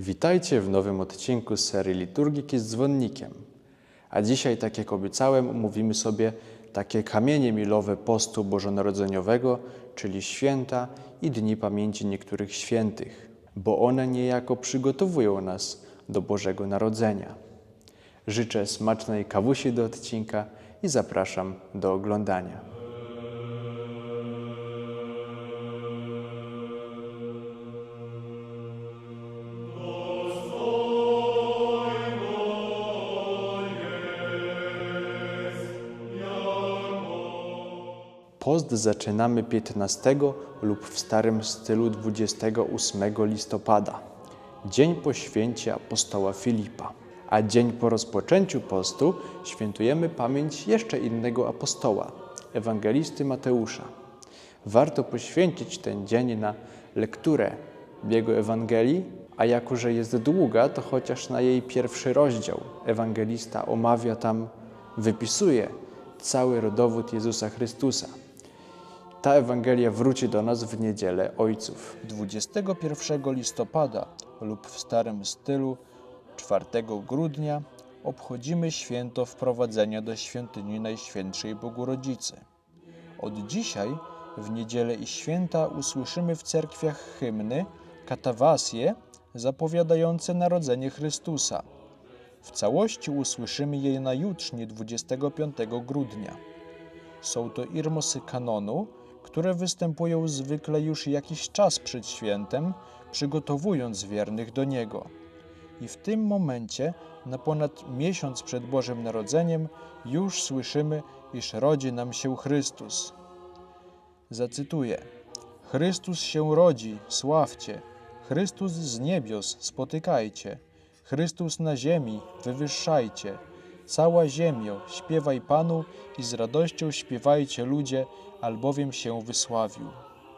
Witajcie w nowym odcinku serii Liturgiki z dzwonnikiem. A dzisiaj, tak jak obiecałem, omówimy sobie takie kamienie milowe postu bożonarodzeniowego, czyli święta i dni pamięci niektórych świętych, bo one niejako przygotowują nas do Bożego Narodzenia. Życzę smacznej kawusi do odcinka i zapraszam do oglądania. Post zaczynamy 15 lub w starym stylu 28 listopada, dzień po święcie apostoła Filipa. A dzień po rozpoczęciu postu świętujemy pamięć jeszcze innego apostoła, ewangelisty Mateusza. Warto poświęcić ten dzień na lekturę jego Ewangelii, a jako że jest długa, to chociaż na jej pierwszy rozdział ewangelista omawia tam, wypisuje cały rodowód Jezusa Chrystusa. Ta Ewangelia wróci do nas w niedzielę Ojców. 21 listopada lub w starym stylu 4 grudnia obchodzimy święto wprowadzenia do świątyni Najświętszej Bogurodzicy. Od dzisiaj w niedzielę i święta usłyszymy w cerkwiach hymny, katawasje zapowiadające narodzenie Chrystusa. W całości usłyszymy je na jutrznie 25 grudnia. Są to irmosy kanonu, które występują zwykle już jakiś czas przed świętem, przygotowując wiernych do niego. I w tym momencie, na ponad miesiąc przed Bożym Narodzeniem, już słyszymy, iż rodzi nam się Chrystus. Zacytuję: Chrystus się rodzi, sławcie, Chrystus z niebios, spotykajcie, Chrystus na ziemi, wywyższajcie. Cała ziemio, śpiewaj Panu i z radością śpiewajcie ludzie, albowiem się wysławił.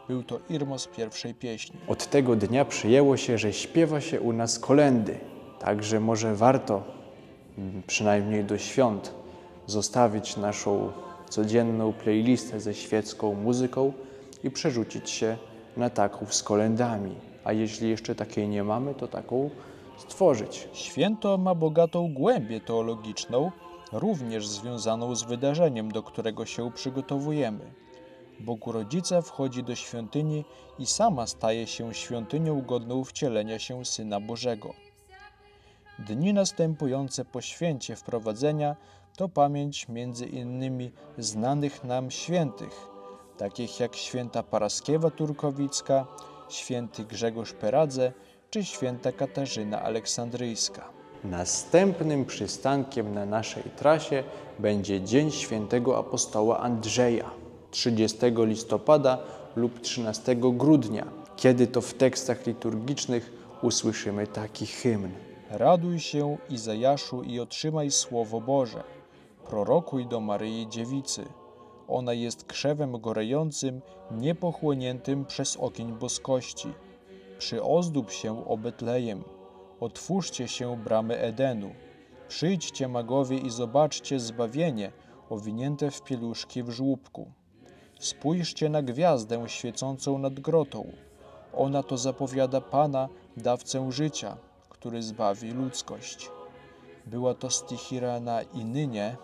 Był to Irmos pierwszej pieśni. Od tego dnia przyjęło się, że śpiewa się u nas kolendy. Także może warto, mm, przynajmniej do świąt, zostawić naszą codzienną playlistę ze świecką muzyką i przerzucić się na taką z kolendami. A jeśli jeszcze takiej nie mamy, to taką stworzyć. Święto ma bogatą głębię teologiczną, również związaną z wydarzeniem, do którego się przygotowujemy. Bogu Rodzica wchodzi do świątyni i sama staje się świątynią godną wcielenia się Syna Bożego. Dni następujące po święcie wprowadzenia to pamięć między innymi znanych nam świętych, takich jak święta Paraskiewa Turkowicka, święty Grzegorz Peradze czy święta Katarzyna Aleksandryjska. Następnym przystankiem na naszej trasie będzie Dzień Świętego Apostoła Andrzeja 30 listopada lub 13 grudnia, kiedy to w tekstach liturgicznych usłyszymy taki hymn. Raduj się, Izajaszu, i otrzymaj Słowo Boże. Prorokuj do Maryi Dziewicy. Ona jest krzewem gorejącym, niepochłoniętym przez ogień boskości. Przyozdób się, o Betlejem. Otwórzcie się, bramy Edenu. Przyjdźcie, magowie, i zobaczcie zbawienie, owinięte w pieluszki w żłóbku. Spójrzcie na gwiazdę świecącą nad grotą. Ona to zapowiada Pana, dawcę życia, który zbawi ludzkość. Była to stichira na Inynie,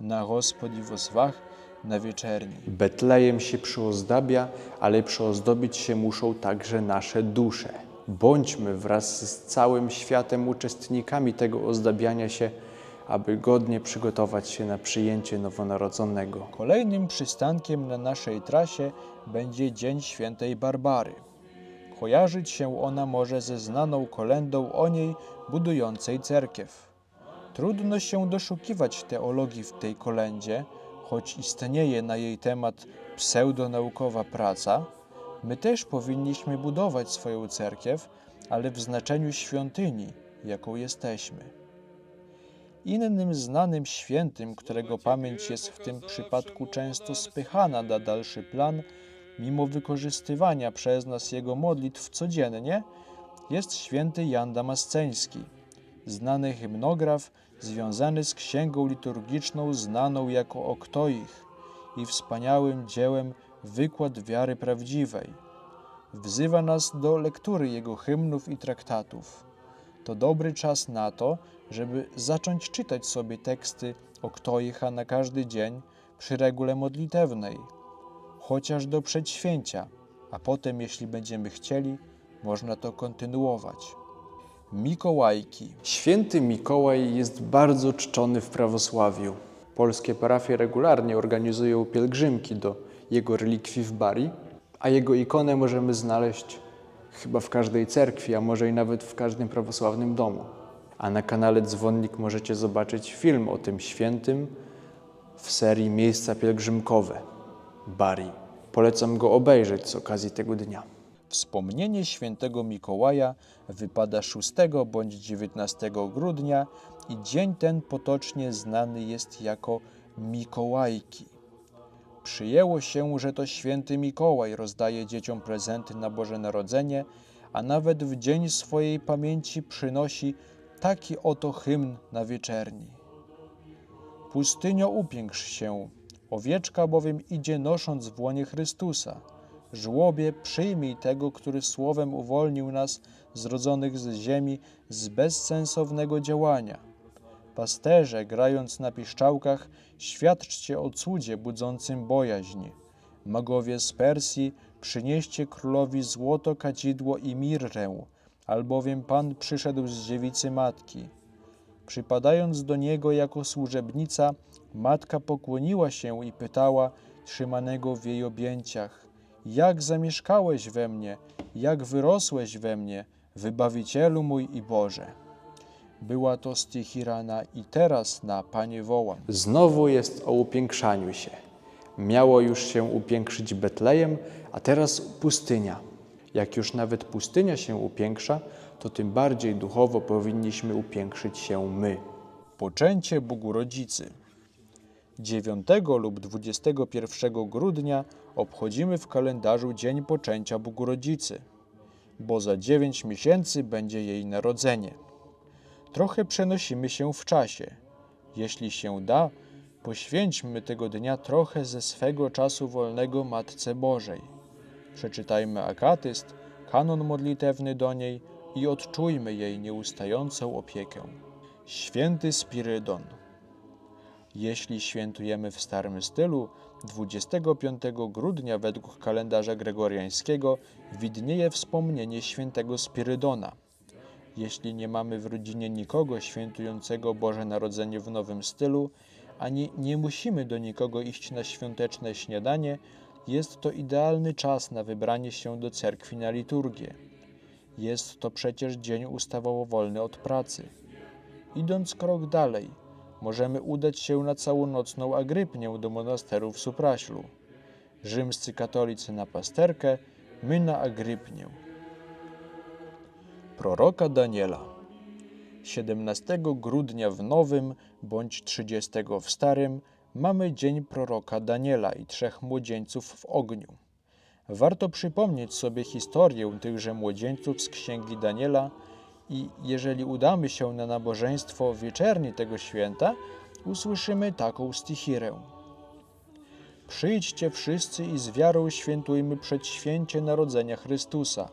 na Oswach, na wieczerni. Betlejem się przyozdabia, ale przyozdobić się muszą także nasze dusze. Bądźmy wraz z całym światem uczestnikami tego ozdabiania się, aby godnie przygotować się na przyjęcie nowonarodzonego. Kolejnym przystankiem na naszej trasie będzie Dzień Świętej Barbary. Kojarzyć się ona może ze znaną kolendą o niej budującej cerkiew. Trudno się doszukiwać teologii w tej kolendzie, choć istnieje na jej temat pseudonaukowa praca. My też powinniśmy budować swoją cerkiew, ale w znaczeniu świątyni, jaką jesteśmy. Innym znanym świętym, którego pamięć jest w tym przypadku często spychana na dalszy plan, mimo wykorzystywania przez nas jego modlitw codziennie, jest święty Jan Damasceński, znany hymnograf związany z księgą liturgiczną znaną jako Oktoich i wspaniałym dziełem Wykład wiary prawdziwej. Wzywa nas do lektury jego hymnów i traktatów. To dobry czas na to, żeby zacząć czytać sobie teksty Oktoicha na każdy dzień przy regule modlitewnej, chociaż do przedświęcia, a potem, jeśli będziemy chcieli, można to kontynuować. Mikołajki. Święty Mikołaj jest bardzo czczony w prawosławiu. Polskie parafie regularnie organizują pielgrzymki do jego relikwii w Bari, a jego ikonę możemy znaleźć chyba w każdej cerkwi, a może i nawet w każdym prawosławnym domu. A na kanale Dzwonnik możecie zobaczyć film o tym świętym w serii Miejsca pielgrzymkowe Bari. Polecam go obejrzeć z okazji tego dnia. Wspomnienie świętego Mikołaja wypada 6 bądź 19 grudnia i dzień ten potocznie znany jest jako Mikołajki. Przyjęło się, że to święty Mikołaj rozdaje dzieciom prezenty na Boże Narodzenie, a nawet w dzień swojej pamięci przynosi taki oto hymn na wieczerni. Pustynio upiększ się, owieczka bowiem idzie nosząc w łonie Chrystusa. Żłobie, przyjmij tego, który słowem uwolnił nas, zrodzonych z ziemi, z bezsensownego działania. Pasterze, grając na piszczałkach, świadczcie o cudzie budzącym bojaźń. Magowie z Persji, przynieście królowi złoto, kadzidło i mirrę, albowiem Pan przyszedł z dziewicy matki. Przypadając do niego jako służebnica, matka pokłoniła się i pytała trzymanego w jej objęciach: Jak zamieszkałeś we mnie, jak wyrosłeś we mnie, wybawicielu mój i Boże. Była to stichirana i teraz na Panie wołam. Znowu jest o upiększaniu się. Miało już się upiększyć Betlejem, a teraz pustynia. Jak już nawet pustynia się upiększa, to tym bardziej duchowo powinniśmy upiększyć się my. Poczęcie Bogu Rodzicy. 9 lub 21 grudnia obchodzimy w kalendarzu Dzień Poczęcia Bogu Rodzicy, bo za 9 miesięcy będzie jej narodzenie. Trochę przenosimy się w czasie. Jeśli się da, poświęćmy tego dnia trochę ze swego czasu wolnego Matce Bożej. Przeczytajmy akatyst, kanon modlitewny do niej i odczujmy jej nieustającą opiekę. Święty Spirydon. Jeśli świętujemy w starym stylu, 25 grudnia według kalendarza gregoriańskiego widnieje wspomnienie świętego Spirydona. Jeśli nie mamy w rodzinie nikogo świętującego Boże Narodzenie w nowym stylu, ani nie musimy do nikogo iść na świąteczne śniadanie, jest to idealny czas na wybranie się do cerkwi na liturgię. Jest to przecież dzień ustawowo wolny od pracy. Idąc krok dalej, możemy udać się na całonocną Agrypnię do monasteru w Supraślu. Rzymscy katolicy na pasterkę, my na Agrypnię. Proroka Daniela 17 grudnia w Nowym bądź 30 w Starym mamy dzień proroka Daniela i trzech młodzieńców w ogniu. Warto przypomnieć sobie historię tychże młodzieńców z księgi Daniela i jeżeli udamy się na nabożeństwo wieczernie tego święta, usłyszymy taką stichirę. Przyjdźcie wszyscy i z wiarą świętujmy przedświęcie Narodzenia Chrystusa,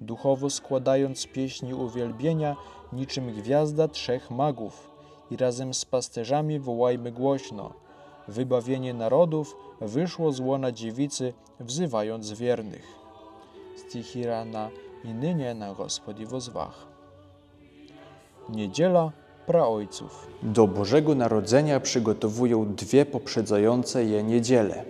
duchowo składając pieśni uwielbienia niczym gwiazda trzech magów i razem z pasterzami wołajmy głośno. Wybawienie narodów wyszło z łona dziewicy, wzywając wiernych. Stichira na i nynie na Gospodi wozwach. Niedziela praojców. Do Bożego Narodzenia przygotowują dwie poprzedzające je niedziele.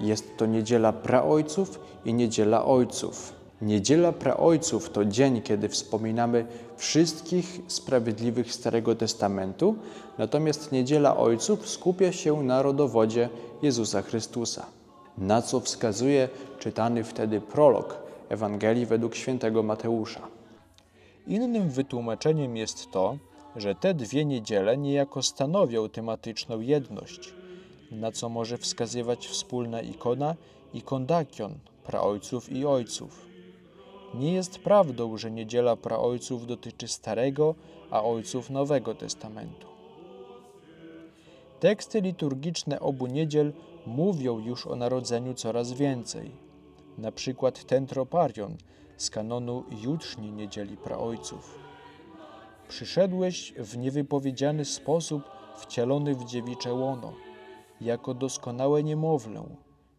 Jest to niedziela praojców i niedziela ojców. Niedziela praojców to dzień, kiedy wspominamy wszystkich sprawiedliwych Starego Testamentu, natomiast niedziela ojców skupia się na rodowodzie Jezusa Chrystusa, na co wskazuje czytany wtedy prolog Ewangelii według świętego Mateusza. Innym wytłumaczeniem jest to, że te dwie niedziele niejako stanowią tematyczną jedność, na co może wskazywać wspólna ikona i kondakion praojców i ojców. Nie jest prawdą, że niedziela praojców dotyczy Starego, a ojców Nowego Testamentu. Teksty liturgiczne obu niedziel mówią już o narodzeniu coraz więcej. Na przykład ten troparion z kanonu jutrzni niedzieli praojców. Przyszedłeś w niewypowiedziany sposób wcielony w dziewicze łono, jako doskonałe niemowlę.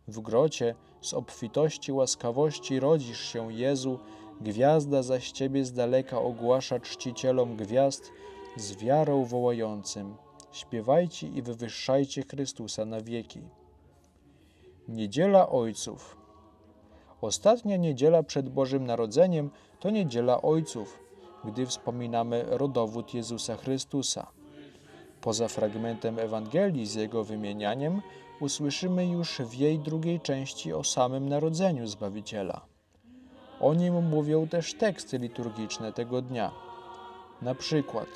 W grocie z obfitości łaskawości rodzisz się, Jezu, gwiazda zaś Ciebie z daleka ogłasza czcicielom gwiazd z wiarą wołającym. Śpiewajcie i wywyższajcie Chrystusa na wieki. Niedziela Ojców Ostatnia niedziela przed Bożym Narodzeniem to niedziela Ojców, gdy wspominamy rodowód Jezusa Chrystusa. Poza fragmentem Ewangelii z jego wymienianiem, usłyszymy już w jej drugiej części o samym narodzeniu Zbawiciela. O nim mówią też teksty liturgiczne tego dnia. Na przykład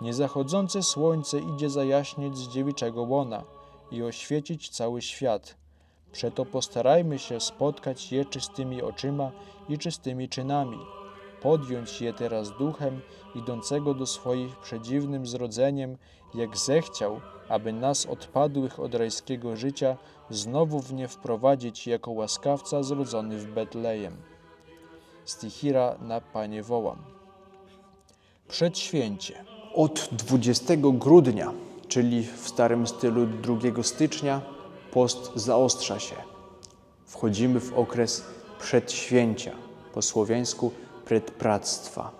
Niezachodzące słońce idzie zajaśnieć z dziewiczego łona i oświecić cały świat. Przeto postarajmy się spotkać je czystymi oczyma i czystymi czynami, podjąć je teraz duchem idącego do swoich przedziwnym zrodzeniem, jak zechciał, aby nas odpadłych od rajskiego życia znowu w nie wprowadzić jako łaskawca zrodzony w Betlejem. Stichira na Panie wołam. Przedświęcie. Od 20 grudnia, czyli w starym stylu 2 stycznia, post zaostrza się. Wchodzimy w okres przedświęcia, po słowiańsku predpractwa.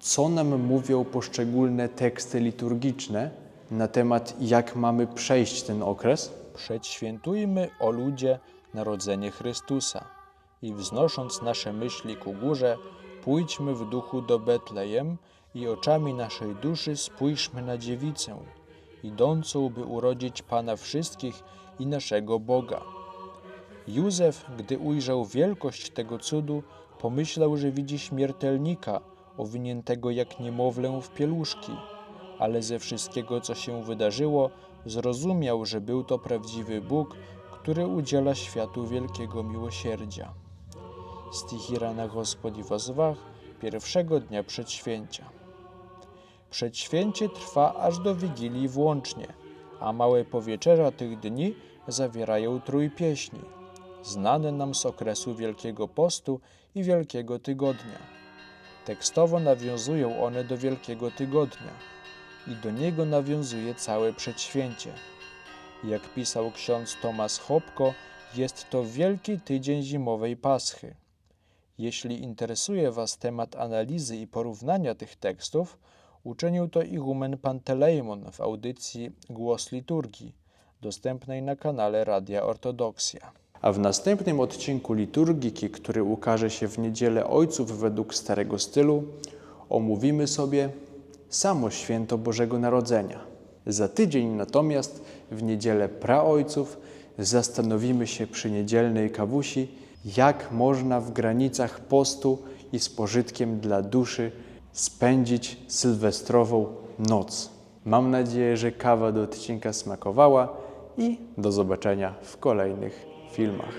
Co nam mówią poszczególne teksty liturgiczne na temat, jak mamy przejść ten okres? Przedświętujmy o ludzie narodzenie Chrystusa i wznosząc nasze myśli ku górze, pójdźmy w duchu do Betlejem i oczami naszej duszy spójrzmy na dziewicę, idącą, by urodzić Pana wszystkich i naszego Boga. Józef, gdy ujrzał wielkość tego cudu, pomyślał, że widzi śmiertelnika, owiniętego jak niemowlę w pieluszki, ale ze wszystkiego, co się wydarzyło, zrozumiał, że był to prawdziwy Bóg, który udziela światu wielkiego miłosierdzia. Stichira na Gospodzi Wozwach pierwszego dnia przedświęcia. Przedświęcie trwa aż do Wigilii włącznie, a małe powieczera tych dni zawierają trójpieśni, znane nam z okresu Wielkiego Postu i Wielkiego Tygodnia. Tekstowo nawiązują one do Wielkiego Tygodnia i do niego nawiązuje całe przedświęcie. Jak pisał ksiądz Tomasz Hopko, jest to Wielki Tydzień Zimowej Paschy. Jeśli interesuje Was temat analizy i porównania tych tekstów, uczynił to igumen Pantelejmon w audycji Głos Liturgii, dostępnej na kanale Radia Ortodoksja. A w następnym odcinku liturgiki, który ukaże się w niedzielę Ojców według starego stylu, omówimy sobie samo święto Bożego Narodzenia. Za tydzień natomiast w niedzielę Praojców zastanowimy się przy niedzielnej kawusi, jak można w granicach postu i z pożytkiem dla duszy spędzić sylwestrową noc. Mam nadzieję, że kawa do odcinka smakowała i do zobaczenia w kolejnych filmach.